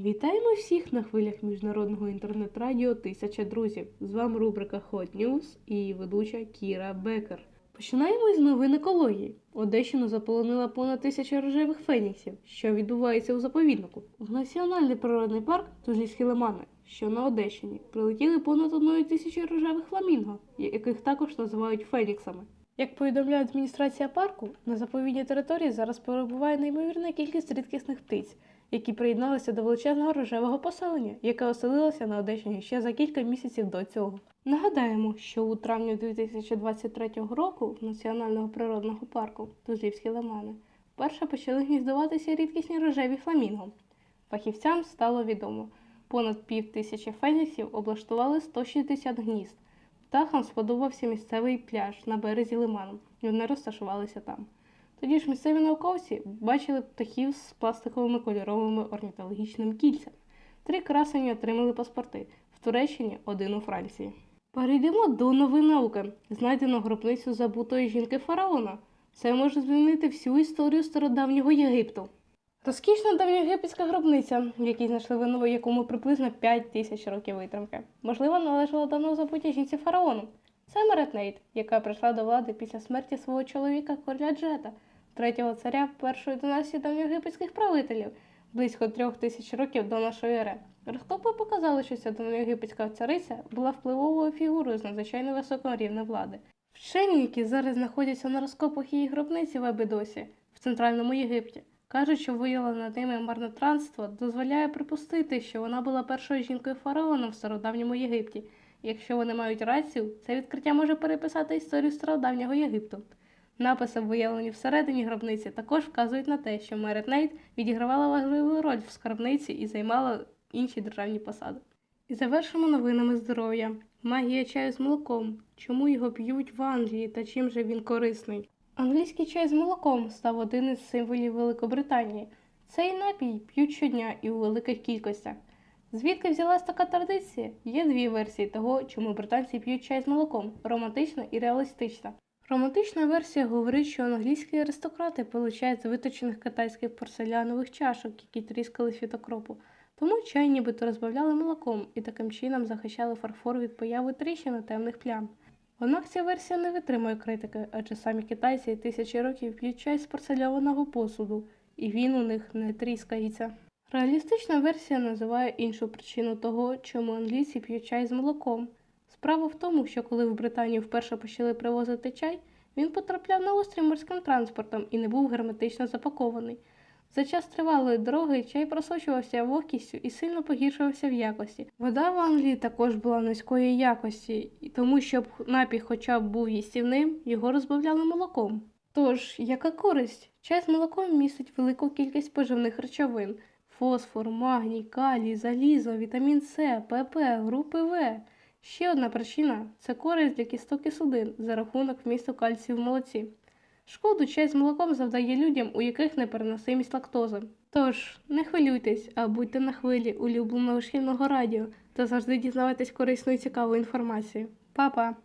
Вітаємо всіх на хвилях міжнародного інтернет-радіо Тисяча друзів. З вами рубрика Hot News і ведуча Кіра Бекер. Починаємо із новин екології. Одещину заполонила понад тисяча рожевих феніксів, що відбувається у заповіднику. В національний природний парк Тужлівські лимани, що на Одещині, прилетіли понад одної тисячі рожевих фламінго, яких також називають феніксами. Як повідомляє адміністрація парку, на заповідній території зараз перебуває неймовірна кількість рідкісних птиць, які приєдналися до величезного рожевого поселення, яке оселилося на Одещині ще за кілька місяців до цього. Нагадаємо, що у травні 2023 року Національного природного парку Тузлівські лимани вперше почали гніздуватися рідкісні рожеві фламінго. Фахівцям стало відомо, понад пів тисячі феніксів облаштували 160 гнізд. Птахам сподобався місцевий пляж на березі лиману, і вони розташувалися там. Тоді ж місцеві науковці бачили птахів з пластиковими кольоровими орнітологічними кільцями. Три красені отримали паспорти в Туреччині, один у Франції. Перейдемо до новин науки. Знайдено гробницю забутої жінки фараона. Це може змінити всю історію стародавнього Єгипту. Розкішна давньоєгипетська гробниця, в якій знайшли винову, якому приблизно 5 тисяч років витримки. Можливо, належала давно забутій жінці фараону. Це Мерет Нейт, яка прийшла до влади після смерті свого чоловіка короля Джета, третього царя першої династії давньоєгипетських правителів, близько трьох тисяч років до нашої ери. Розкопи показали, що ця давньоєгипетська цариця була впливовою фігурою з надзвичайно високого рівня влади. Вчені, які зараз знаходяться на розкопах її гробниці в Абідосі в центральному Єгипті, кажуть, що виявлене ними марнотранство дозволяє припустити, що вона була першою жінкою фараоном в стародавньому Єгипті. Якщо вони мають рацію, це відкриття може переписати історію стародавнього Єгипту. Написи, виявлені всередині гробниці, також вказують на те, що Мерет Нейт відігравала важливу роль в скарбниці і займала інші державні посади. І завершимо новинами здоров'я. Магія чаю з молоком. Чому його п'ють в Англії та чим же він корисний? Англійський чай з молоком став один із символів Великобританії. Цей напій п'ють щодня і у великих кількостях. Звідки взялась така традиція? Є дві версії того, чому британці п'ють чай з молоком романтична і реалістична. Романтична версія говорить, що англійські аристократи чай з виточених китайських порцелянових чашок, які тріскались від окропу. Тому чай нібито розбавляли молоком і таким чином захищали фарфор від появи тріщин і темних плям. Однак ця версія не витримує критики, адже самі китайці тисячі років п'ють чай з порцельованого посуду, і він у них не тріскається. Реалістична версія називає іншу причину того, чому англійці п'ють чай з молоком. Справа в тому, що коли в Британію вперше почали привозити чай, він потрапляв на острів морським транспортом і не був герметично запакований. За час тривалої дороги чай просочувався вогкістю і сильно погіршувався в якості. Вода в Англії також була низької якості, і тому, щоб напій хоча б був їстівним, його розбавляли молоком. Тож, яка користь? Чай з молоком містить велику кількість поживних речовин: фосфор, магній, калій, залізо, вітамін С, ПП, групи В. Ще одна причина це користь для кісток і судин за рахунок вмісту кальцію в молоці. Шкоду чай з молоком завдає людям, у яких непереносимість лактози. Тож, не хвилюйтесь, а будьте на хвилі улюбленого шкільного радіо та завжди дізнавайтесь корисну і цікаву інформацію. Па-па!